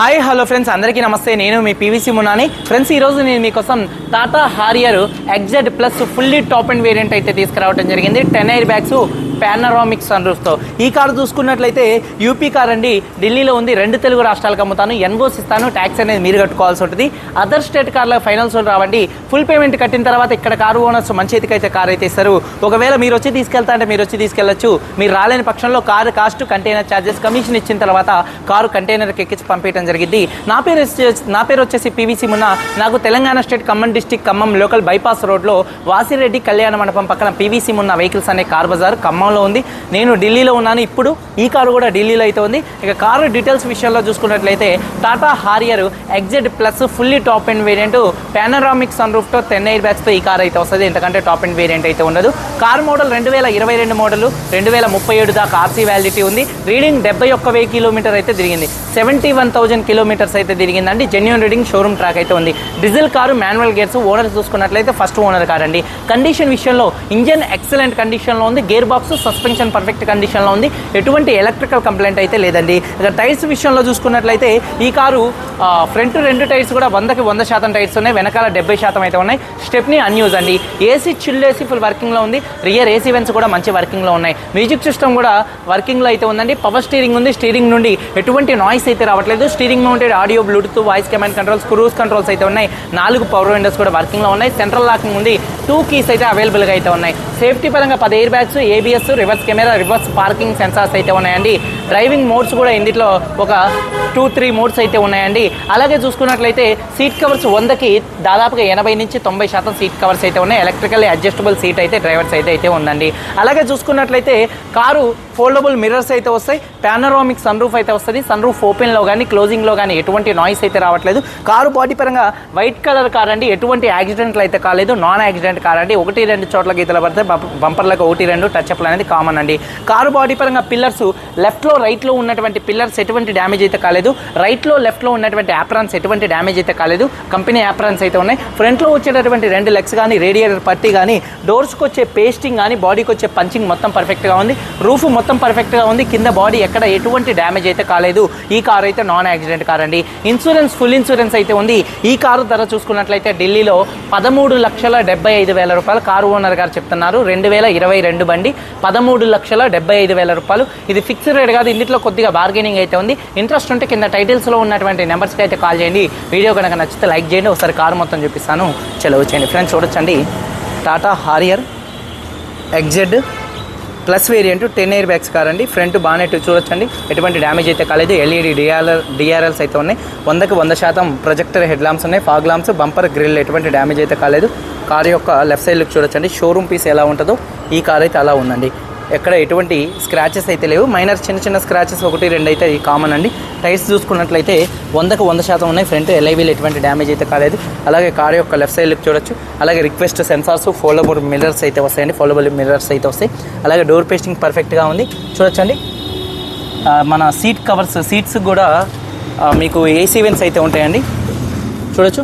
Hi hello friends. అందరికీ నమస్తే. నేను మీ పీవీసీ మునాని. ఫ్రెండ్స్ ఈరోజు నేను మీకోసం Tata Harrier XZ plus fully top and variant అయితే తీసుకురావడం జరిగింది. Ten air bags panoramic sun ఈ కారు చూసుకున్నట్లయితే యూపీ కార్ అండి ఢిల్లీలో ఉంది రెండు తెలుగు రాష్ట్రాలకు అమ్ముతాను. ఎన్వోస్ ఇస్తాను ట్యాక్స్ అనేది మీరు కట్టుకోవాల్సి ఉంటుంది. అదర్ స్టేట్ కార్ల ఫైనల్స్ రావండి. ఫుల్ పేమెంట్ కట్టిన తర్వాత ఇక్కడ కారు ఓనర్స్ మంచి అయితే కార్ అయితే ఇస్తారు. ఒకవేళ మీరు వచ్చి తీసుకెళ్తా అంటే మీరు వచ్చి తీసుకెళ్ళొచ్చు మీరు రాలేని పక్షంలో car cost container charges commission ఇచ్చిన తర్వాత కారు కంటైనర్కి ఎక్కించి పంపించడం జరిగింది. నా పేరు నా పేరు వచ్చేసి పీవీసీ మున్న. నాకు Telangana state Khammam district Khammam local bypass రోడ్లో వాసిరెడ్డి కళ్యాణ మండపం పక్కన పీవీసీ మున్న వెహికల్స్ అనే కార్ బజార్ ఖమ్మంలో ఉంది. నేను ఢిల్లీలో ఉన్నాను. ఇప్పుడు ఈ కారు కూడా ఢిల్లీలో అయితే ఉంది. ఇక కారు డీటెయిల్స్ విషయంలో చూసుకున్నట్లయితే Tata Harrier XZ plus fully top and variant panoramic sun రూఫ్తో ten air బ్యాగ్స్తో ఈ కార్ అయితే వస్తుంది. ఎందుకంటే టాప్ అండ్ వేరియంట్ అయితే ఉండదు. కార్ మోడల్ రెండు వేల ఇరవై రెండు మోడల్ రెండు వేల ముప్పై ఏడు దాకా ఆర్సీ వ్యాలిడిటీ ఉంది. రీడింగ్ డెబ్బై ఒక్క వెయ్యి కిలోమీటర్ అయితే తిరిగింది. సెవెంటీ వన్ థౌజండ్ కిలోమీటర్స్ అయితే తిరిగిందండి. జెన్యున్ రీడింగ్ షోరూమ్ ట్రాక్ అయితే ఉంది. Diesel car manual gears owner చూసుకున్నట్లయితే ఫస్ట్ ఓనర్ కార్ అండి కండిషన్ విషయంలో ఇంజన్ ఎక్సలెంట్ కండిషన్లో ఉంది. గేర్ బాక్స్ సస్పెన్షన్ పర్ఫెక్ట్ కండిషన్లో ఉంది. ఎటువంటి ఎలక్ట్రికల్ కంప్లైంట్ అయితే లేదండి. ఇక టైర్స్ విషయంలో చూసుకున్నట్లయితే ఈ కారు ఫ్రంట్ రెండు టైర్స్ కూడా వందకి వంద శాతం టైర్స్ ఉన్నాయి. వెనకాల డెబ్బై శాతం అయితే ఉన్నాయి. స్టెప్ని అన్యూజ్ అండి. ఏసీ చిల్డ్ ఏసీ ఫుల్ వర్కింగ్లో ఉంది. రియర్ ఏసీ వెన్స్ కూడా మంచి వర్కింగ్లో ఉన్నాయి. మ్యూజిక్ సిస్టమ్ కూడా వర్కింగ్లో అయితే ఉందండి. పవర్ స్టీరింగ్ ఉంది. స్టీరింగ్ నుండి ఎటువంటి నాయిస్ అయితే రావట్లేదు. Steering mounted audio Bluetooth voice command controls cruise controls అయితే ఉన్నాయి. నాలుగు పవర్ విండోస్ కూడా వర్కింగ్లో ఉన్నాయి. సెంట్రల్ లాకింగ్ ఉంది. టూ కీస్ అయితే అవైలబుల్గా అయితే ఉన్నాయి. సేఫ్టీ పరంగా పది air bags ABS reverse camera reverse parking sensors అయితే ఉన్నాయండి. డ్రైవింగ్ మోడ్స్ కూడా ఇందులో ఒక టూ త్రీ మోడ్స్ అయితే ఉన్నాయండి. అలాగే చూసుకున్నట్లయితే సీట్ కవర్స్ వందకి దాదాపుగా ఎనభై నుంచి తొంభై శాతం సీట్ కవర్స్ అయితే ఉన్నాయి. ఎలక్ట్రికల్ అడ్జస్టబుల్ సీట్ అయితే డ్రైవర్స్ అయితే అయితే ఉందండి. అలాగే చూసుకున్నట్లయితే కారు ఫోల్డబుల్ మిర్రర్స్ అయితే వస్తాయి. పానరామిక్ సన్ రూఫ్ అయితే వస్తుంది. సన్ రూఫ్ ఓపెన్లో కానీ క్లోజింగ్లో కానీ ఎటువంటి నాయిస్ అయితే రావట్లేదు. కారు బాడీ పరంగా వైట్ కలర్ కార్ అండి. ఎటువంటి యాక్సిడెంట్లు అయితే కాలేదు. నాన్ యాక్సిడెంట్ కార్ అండి. ఒకటి రెండు చోట్ల గీతలు పడితే బంపర్లకు ఒకటి రెండు టచ్అప్లు అనేది కామన్ అండి. కారు బాడీ పరంగా పిల్లర్స్ లెఫ్ట్లో రైట్లో ఉన్నటువంటి పిల్లర్స్ ఎటువంటి డ్యామేజ్ అయితే కాలేదు. రైట్లో లెఫ్ట్లో ఉన్నటువంటి యాప్రాన్స్ ఎటువంటి డ్యామేజ్ అయితే కాలేదు. కంపెనీ యాప్రాన్స్ అయితే ఉన్నాయి. ఫ్రంట్లో వచ్చేటటువంటి రెండు లెగ్స్ కానీ రేడియేటర్ పట్టి కానీ డోర్స్కి వచ్చే పేస్టింగ్ కానీ బాడీకి వచ్చే పంచింగ్ మొత్తం పర్ఫెక్ట్గా ఉంది. రూఫ్ మొత్తం పర్ఫెక్ట్గా ఉంది. కింద బాడీ ఎక్కడ ఎటువంటి డ్యామేజ్ అయితే కాలేదు. ఈ కార్ అయితే నాన్ యాక్సిడెంట్ కార్ అండి. ఇన్సూరెన్స్ ఫుల్ ఇన్సూరెన్స్ అయితే ఉంది. ఈ కారు ధర చూసుకున్నట్లయితే ఢిల్లీలో పదమూడు లక్షల డెబ్బై ఐదు వేల రూపాయలు కారు ఓనర్ గారు చెప్తున్నారు. రెండు వేల ఇరవై రెండు బండి పదమూడు లక్షల డెబ్బై ఐదు వేల రూపాయలు. ఇది ఫిక్స్డ్ రేట్ కాదు. ఇందులో కొద్దిగా బార్గెనింగ్ అయితే ఉంది. ఇంట్రెస్ట్ ఉంటే కింద టైటిల్స్లో ఉన్నటువంటి నెంబర్స్కి అయితే కాల్ చేయండి. వీడియో కనుక నచ్చితే లైక్ చేయండి. ఒకసారి కారు మొత్తం చూపిస్తాను. చెలవు చేయండి. ఫ్రెండ్స్ చూడొచ్చండి. Tata Harrier XZ plus variant ten air bags car అండి. ఫ్రంట్ బానెట్ చూడొచ్చండి. ఎటువంటి డ్యామేజ్ అయితే కాలేదు. ఎల్ఈడి డిఆర్ఎల్ డిఆర్ఎల్స్ అయితే ఉన్నాయి. వందకి వంద శాతం ప్రొజెక్టర్ హెడ్ లాంప్స్ ఉన్నాయి. ఫాగ్ లాంప్స్ బంపర్ గ్రిల్ ఎటువంటి డ్యామేజ్ అయితే కాలేదు. కార్ యొక్క లెఫ్ట్ సైడ్ లుక్ చూడొచ్చండి. షోరూమ్ పీస్ ఎలా ఉంటుందో ఈ కార్ అయితే అలా ఉందండి. ఎక్కడ ఎటువంటి స్క్రాచెస్ అయితే లేవు. మైనర్ చిన్న చిన్న స్క్రాచెస్ ఒకటి రెండు అయితే కామన్ అండి. టైర్స్ చూసుకున్నట్లయితే వందకు వంద శాతం ఉన్నాయి. ఫ్రంట్ ఎల్ఐవీలు ఎటువంటి డ్యామేజ్ అయితే కాలేదు. అలాగే కార్ యొక్క లెఫ్ట్ సైడ్ లుక్ చూడొచ్చు. అలాగే రిక్వెస్ట్ సెన్సార్స్ ఫోల్డబుల్ మిర్రర్స్ అయితే వస్తాయండి. ఫోల్డబుల్ మిర్రర్స్ అయితే వస్తాయి. అలాగే డోర్ పేస్టింగ్ పర్ఫెక్ట్గా ఉంది. చూడొచ్చండి. మన సీట్ కవర్స్ సీట్స్ కూడా మీకు ఏసీ వెన్స్ అయితే ఉంటాయండి. చూడొచ్చు.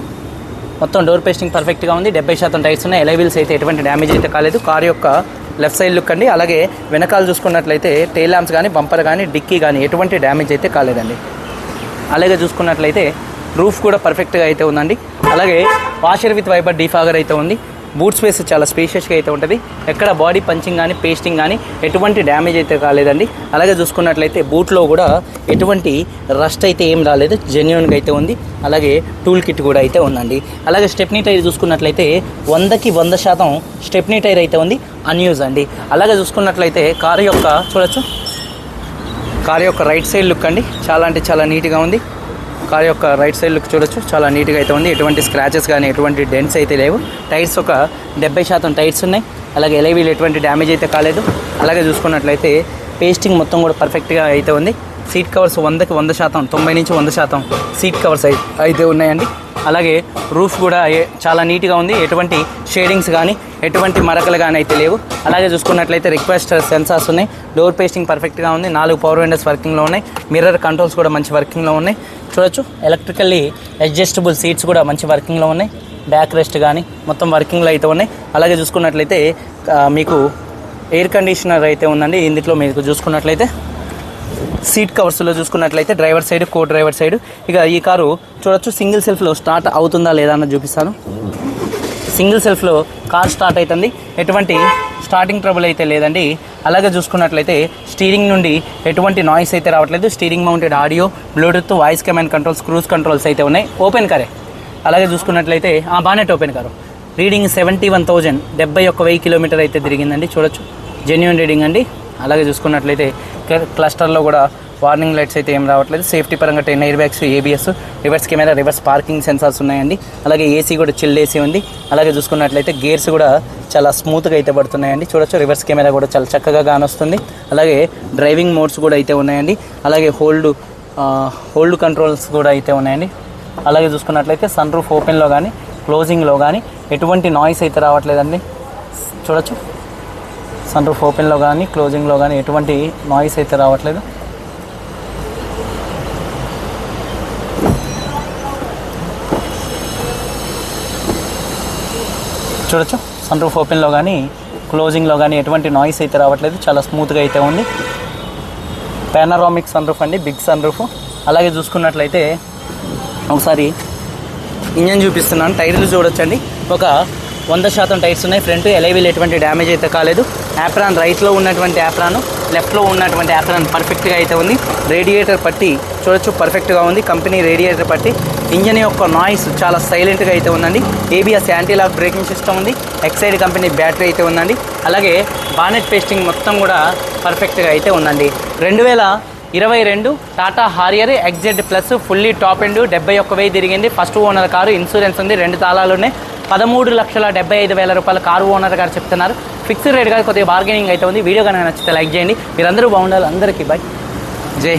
మొత్తం డోర్ పేస్టింగ్ పర్ఫెక్ట్గా ఉంది. డెబ్బై శాతం టైర్స్ ఉన్నాయి. ఎలైవిల్స్ అయితే ఎటువంటి డ్యామేజ్ అయితే కాలేదు. కార్ యొక్క లెఫ్ట్ సైడ్ లుక్ అండి. అలాగే వెనకాల చూసుకున్నట్లయితే టైల్ ల్యాంప్స్ కానీ బంపర్ కానీ డిక్కీ కానీ ఎటువంటి డ్యామేజ్ అయితే కాలేదండి. అలాగే చూసుకున్నట్లయితే రూఫ్ కూడా పర్ఫెక్ట్గా అయితే ఉందండి. అలాగే వాషర్ విత్ వైపర్ డీఫాగర్ అయితే ఉంది. బూట్ స్పేస్ చాలా స్పేషియస్గా అయితే ఉంటుంది. ఎక్కడ బాడీ పంచింగ్ కానీ పేస్టింగ్ కానీ ఎటువంటి డ్యామేజ్ అయితే కాలేదండి. అలాగే చూసుకున్నట్లయితే బూట్లో కూడా ఎటువంటి రస్ట్ అయితే ఏం రాలేదు. జెన్యున్గా అయితే ఉంది. అలాగే టూల్ కిట్ కూడా అయితే ఉందండి. అలాగే స్టెప్నీ టైర్ చూసుకున్నట్లయితే వందకి వంద శాతం స్టెప్నీ టైర్ అయితే ఉంది. అన్యూజ్ అండి. అలాగే చూసుకున్నట్లయితే కారు యొక్క చూడొచ్చు. కారు యొక్క రైట్ సైడ్ లుక్ అండి. చాలా అంటే చాలా నీట్గా ఉంది. కార్ యొక్క రైట్ సైడ్ లుక్ చూడొచ్చు. చాలా నీట్గా అయితే ఉంది. ఎటువంటి స్క్రాచెస్ కానీ ఎటువంటి డెన్స్ అయితే లేవు. టైర్స్ ఒక డెబ్బై శాతం టైర్స్ ఉన్నాయి. అలాగే ఎలైవీలు ఎటువంటి డ్యామేజ్ అయితే కాలేదు. అలాగే చూసుకున్నట్లయితే పేస్టింగ్ మొత్తం కూడా పర్ఫెక్ట్గా అయితే ఉంది. సీట్ కవర్స్ వందకి వంద శాతం తొంభై నుంచి వంద శాతం సీట్ కవర్స్ అయితే ఉన్నాయండి. అలాగే రూఫ్ కూడా చాలా నీట్గా ఉంది. ఎటువంటి షేడింగ్స్ కానీ ఎటువంటి మరకలు కానీ అయితే లేవు. అలాగే చూసుకున్నట్లయితే రిక్వెస్ట్ సెన్సార్స్ ఉన్నాయి. డోర్ పేస్టింగ్ పర్ఫెక్ట్గా ఉంది. నాలుగు పవర్ విండోస్ వర్కింగ్లో ఉన్నాయి. మిర్రర్ కంట్రోల్స్ కూడా మంచి వర్కింగ్లో ఉన్నాయి. చూడొచ్చు. ఎలక్ట్రికల్లీ అడ్జస్టబుల్ సీట్స్ కూడా మంచి వర్కింగ్లో ఉన్నాయి. బ్యాక్ రెస్ట్ కానీ మొత్తం వర్కింగ్లో అయితే ఉన్నాయి. అలాగే చూసుకున్నట్లయితే మీకు ఎయిర్ కండిషనర్ అయితే ఉందండి. ఇందులో మీకు చూసుకున్నట్లయితే సీట్ కవర్స్లో చూసుకున్నట్లయితే driver side co driver side ఇక ఈ కారు చూడొచ్చు సింగిల్ సెల్ఫ్లో స్టార్ట్ అవుతుందా లేదా అన్నది చూపిస్తాను. సింగిల్ సెల్ఫ్లో కార్ స్టార్ట్ అవుతుంది ఎటువంటి స్టార్టింగ్ ట్రబుల్ అయితే లేదండి. అలాగే చూసుకున్నట్లయితే స్టీరింగ్ నుండి ఎటువంటి నాయిస్ అయితే రావట్లేదు. Steering mounted audio Bluetooth voice command controls cruise controls అయితే ఉన్నాయి. ఓపెన్ కారే అలాగే చూసుకున్నట్లయితే ఆ bonnet open car reading seventy one thousand డెబ్బై ఒక్క వెయ్యి కిలోమీటర్ అయితే తిరిగిందండి. చూడొచ్చు. జెన్యున్ రీడింగ్ అండి. అలాగే చూసుకున్నట్లయితే క్లస్టర్లో కూడా వార్నింగ్ లైట్స్ అయితే ఏం రావట్లేదు. సేఫ్టీ పరంగా ten air bags ABS reverse camera reverse parking sensors ఉన్నాయండి. అలాగే ఏసీ కూడా చిల్డ్ ఏసీ ఉంది. అలాగే చూసుకున్నట్లయితే గేర్స్ కూడా చాలా స్మూత్గా అయితే పడుతున్నాయండి. చూడొచ్చు రివర్స్ కెమెరా కూడా చాలా చక్కగా కానొస్తుంది అలాగే డ్రైవింగ్ మోడ్స్ కూడా అయితే ఉన్నాయండి. అలాగే హోల్డ్ హోల్డ్ కంట్రోల్స్ కూడా అయితే ఉన్నాయండి. అలాగే చూసుకున్నట్లయితే సన్ రూఫ్ ఓపెన్లో కానీ క్లోజింగ్లో కానీ ఎటువంటి నాయిస్ అయితే రావట్లేదండి. చూడొచ్చు. సన్ రూఫ్ ఓపెన్లో కానీ క్లోజింగ్లో కానీ ఎటువంటి నాయిస్ అయితే రావట్లేదు. చూడొచ్చు. సన్ రూఫ్ ఓపెన్లో కానీ క్లోజింగ్లో కానీ ఎటువంటి నాయిస్ అయితే రావట్లేదు. చాలా స్మూత్గా అయితే ఉంది. పానరామిక్ సన్ రూఫ్ అండి బిగ్ సన్ రూఫ్ అలాగే చూసుకున్నట్లయితే ఒకసారి ఇంజన్ చూపిస్తున్నాను. టైర్లు చూడొచ్చండి. ఒక వంద శాతం టైర్స్ ఉన్నాయి. ఫ్రంట్ ఎలైవీల్ ఎటువంటి డ్యామేజ్ అయితే కాలేదు. యాప్రాన్ రైట్లో ఉన్నటువంటి యాప్రాను లెఫ్ట్లో ఉన్నటువంటి యాప్రాన్ పర్ఫెక్ట్గా అయితే ఉంది. రేడియేటర్ పట్టి చూడొచ్చు పర్ఫెక్ట్గా ఉంది. కంపెనీ రేడియేటర్ పట్టి ఇంజన్ యొక్క నాయిస్ చాలా సైలెంట్గా అయితే ఉందండి. ABS anti lock braking system ఉంది. ఎక్సైడ్ కంపెనీ బ్యాటరీ అయితే ఉందండి. అలాగే బానెట్ పేస్టింగ్ మొత్తం కూడా పర్ఫెక్ట్గా అయితే ఉందండి. రెండు వేల ఇరవై రెండు Tata Harrier XZ plus fully top end డెబ్బై ఒక్క వెయ్యి తిరిగింది. ఫస్ట్ ఓనర్ కారు ఇన్సూరెన్స్ ఉంది. రెండు తాళాలు ఉన్నాయి. పదమూడు లక్షల డెబ్బై ఐదు వేల రూపాయల కారు ఓనర్ గారు చెప్తున్నారు. ఫిక్స్డ్ రేట్ కాదు కొద్దిగా బార్గెనింగ్ అయితే ఉంది. వీడియో కనుక నచ్చితే లైక్ చేయండి. మీరందరూ బాగుండాలి. అందరికీ బాయ్ జై